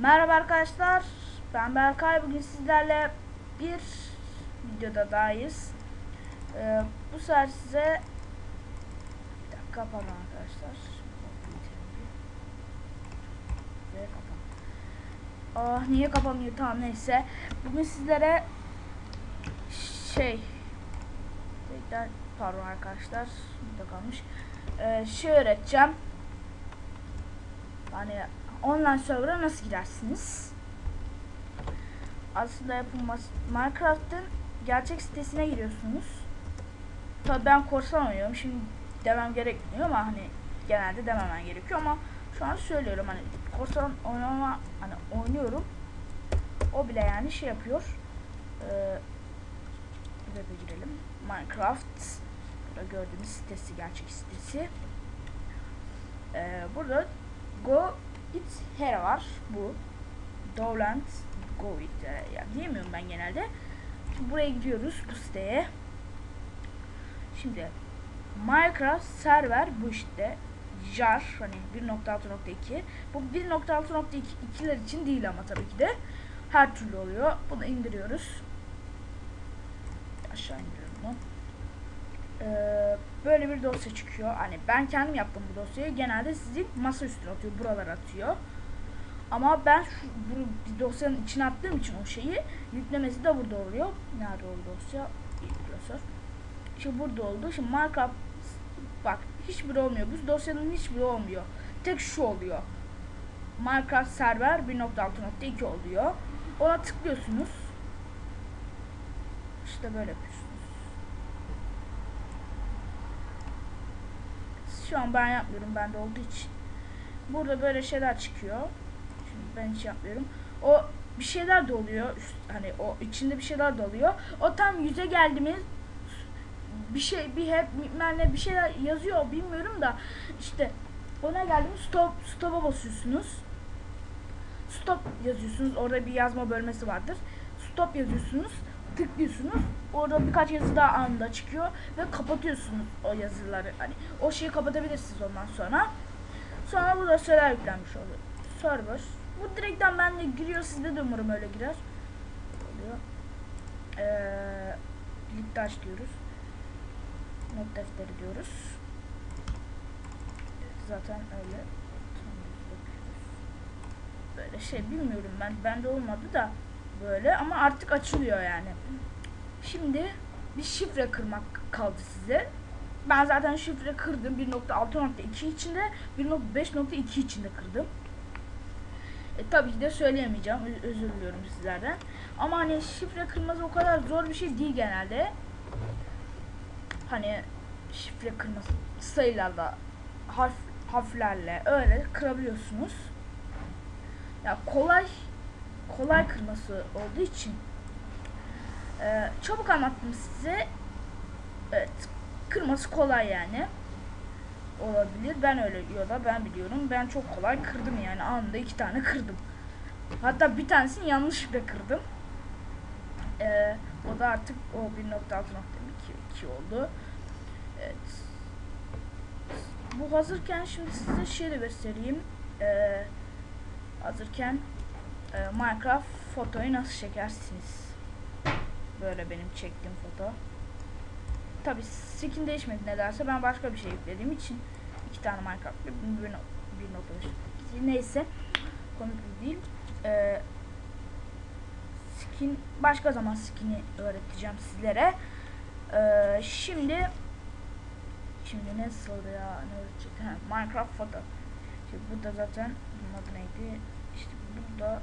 Merhaba arkadaşlar. Ben Berkay. Bugün sizlerle bir videoda dahayız. Ee, bu sefer size bir dakika pardon arkadaşlar. Ve kapan. Ah niye kapanmıyor? Tamam neyse. Bugün sizlere şey tekrar pardon arkadaşlar. Burada kalmış. Ee, şey öğreteceğim. Hani online server'a nasıl girersiniz? Aslında yapılmaz. Minecraft'ın gerçek sitesine giriyorsunuz. Tabii ben korsan oynuyorum. Şimdi demem gerekmiyor ama hani genelde dememen gerekiyor ama şu an söylüyorum hani korsan oynama hani oynuyorum. O bile yani şey yapıyor. Ee, web'e girelim. Minecraft burada gördüğünüz sitesi gerçek sitesi. Ee, burada Go It Here var bu. Dowland Go It ya diyemiyorum ben genelde. Şimdi buraya gidiyoruz bu siteye. Şimdi Minecraft server bu işte. Jar hani 1.6.2 bu 1.6.2'ler için değil ama tabii ki de her türlü oluyor. Bunu indiriyoruz. Aşağı indiriyorum bunu. Ee, böyle bir dosya çıkıyor. Hani ben kendim yaptım bu dosyayı. Genelde sizin masa üstüne atıyor, buralara atıyor. Ama ben şu bu dosyanın içine attığım için o şeyi yüklemesi de burada oluyor. Nerede oldu dosya? Klasör. Şimdi burada oldu. Şimdi Minecraft bak hiçbir olmuyor. Bu dosyanın hiçbiri olmuyor. Tek şu oluyor. Minecraft server 1.6.2 oluyor. Ona tıklıyorsunuz. İşte böyle yapıyorsunuz. Şu an ben yapmıyorum bende olduğu için. Burada böyle şeyler çıkıyor. Şimdi ben hiç yapmıyorum. O bir şeyler de oluyor. Üst, hani o içinde bir şeyler de oluyor. O tam yüze geldi mi bir şey bir hep ne bir şeyler yazıyor bilmiyorum da işte ona geldim stop stop'a basıyorsunuz. Stop yazıyorsunuz. Orada bir yazma bölmesi vardır. Stop yazıyorsunuz. Tıklıyorsunuz. Orada birkaç yazı daha anında çıkıyor ve kapatıyorsunuz o yazıları. Hani o şeyi kapatabilirsiniz ondan sonra. Sonra burada şeyler yüklenmiş oluyor. Server. Bu direkten benle giriyor. Sizde de umarım öyle girer. Oluyor. Ee, birlikte aç diyoruz. Not defteri diyoruz. Zaten öyle. Böyle şey bilmiyorum ben. Bende olmadı da böyle ama artık açılıyor yani. Şimdi bir şifre kırmak kaldı size. Ben zaten şifre kırdım 1.6.2 içinde 1.5.2 içinde kırdım. E, tabii ki de söyleyemeyeceğim. Ö- özür diliyorum sizlerden. Ama hani şifre kırması o kadar zor bir şey değil genelde. Hani şifre kırması sayılarla harf harflerle öyle kırabiliyorsunuz. Ya kolay kolay kırması olduğu için ee, çabuk anlattım size. Evet. Kırması kolay yani. Olabilir. Ben öyle ya da ben biliyorum. Ben çok kolay kırdım yani. Anında iki tane kırdım. Hatta bir tanesini yanlışlıkla kırdım. Ee, o da artık o 1.6.2 oldu. Evet. Bu hazırken şimdi size şey de göstereyim. Ee, hazırken e, Minecraft fotoyu nasıl çekersiniz? Böyle benim çektiğim foto. Tabi skin değişmedi nedense ben başka bir şey yüklediğim için iki tane Minecraft bir, bir, bir nokta beş. neyse komik değil. Ee, skin başka zaman skin'i öğreteceğim sizlere. Ee, şimdi şimdi nasıl ya ne öğretecek? Minecraft foto. Şimdi burada zaten bunun adı neydi? İşte burada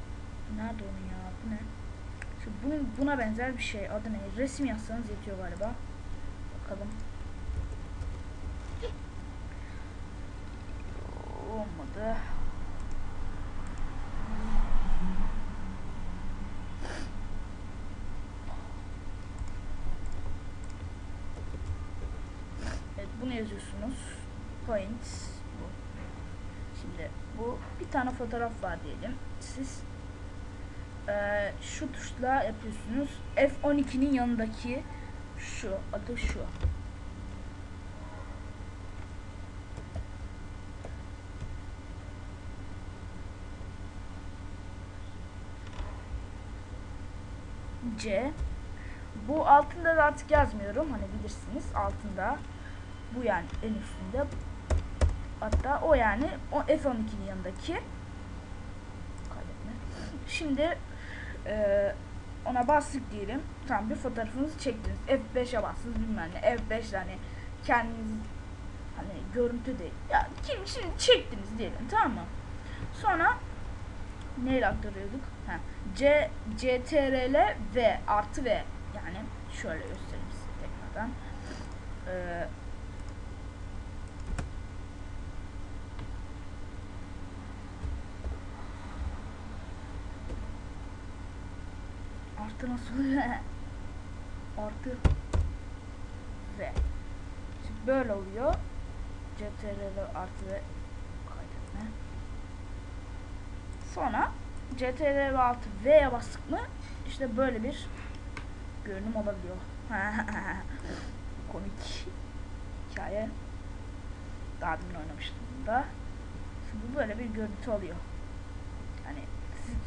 nerede onun ya? Bu ne? Şimdi bunun, buna benzer bir şey. Adı ne? Resim yazsanız yetiyor galiba. Bakalım. Olmadı. Evet bunu yazıyorsunuz. Points. Bu. Şimdi bu bir tane fotoğraf var diyelim. Siz ee, şu tuşla yapıyorsunuz. F12'nin yanındaki şu adı şu. C. Bu altında da artık yazmıyorum. Hani bilirsiniz altında. Bu yani en üstünde. Hatta o yani o F12'nin yanındaki. Kaydetme. Şimdi e, ona bastık diyelim. Tamam bir fotoğrafınızı çektiniz. F5'e bastınız bilmem ne. F5 hani kendiniz hani görüntü değil. Ya kim şimdi çektiniz diyelim tamam mı? Sonra neyle aktarıyorduk? Ha, C, CTRL V artı V yani şöyle göstereyim size tekrardan. Ee, artı nasıl artı V. Şimdi böyle oluyor. CTRL artı V kaydetme. Sonra CTRL ve artı V'ye bastık mı işte böyle bir görünüm olabiliyor. Komik hikaye. Daha demin oynamıştım da. Şimdi böyle bir görüntü oluyor. Yani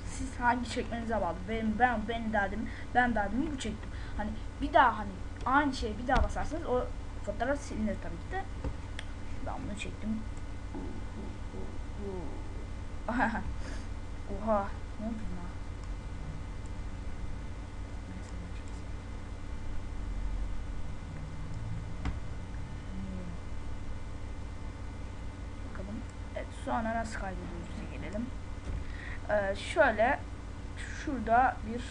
siz, hangi çekmenize bağlı. Benim ben ben derdim ben derdimi bu çektim. Hani bir daha hani aynı şeyi bir daha basarsanız o fotoğraf silinir tabii ki de. Ben bunu çektim. Oha. Ne yapacağız? Hmm. Bakalım. Evet, sonra nasıl kaydediyoruz'a gelelim. Ee, şöyle şurada bir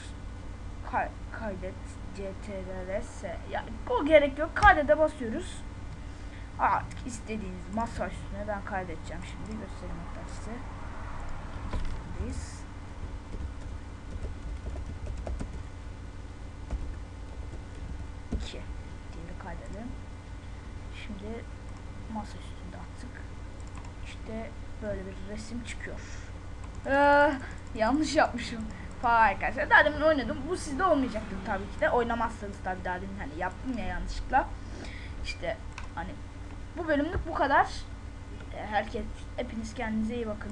kay kaydet CTRL-S yani bu gerek yok. Kaydede basıyoruz. Artık istediğiniz masa üstüne ben kaydedeceğim şimdi göstereyim hatta size. Üstündeyiz. İki diye kaydedelim. Şimdi masa üstünde attık. İşte böyle bir resim çıkıyor. Ee, yanlış yapmışım. Falan arkadaşlar. Daha demin oynadım. Bu sizde olmayacaktır tabii ki de. Oynamazsanız tabii daha demin hani yaptım ya yanlışlıkla. İşte hani bu bölümlük bu kadar. Ee, Herkes hepiniz kendinize iyi bakın.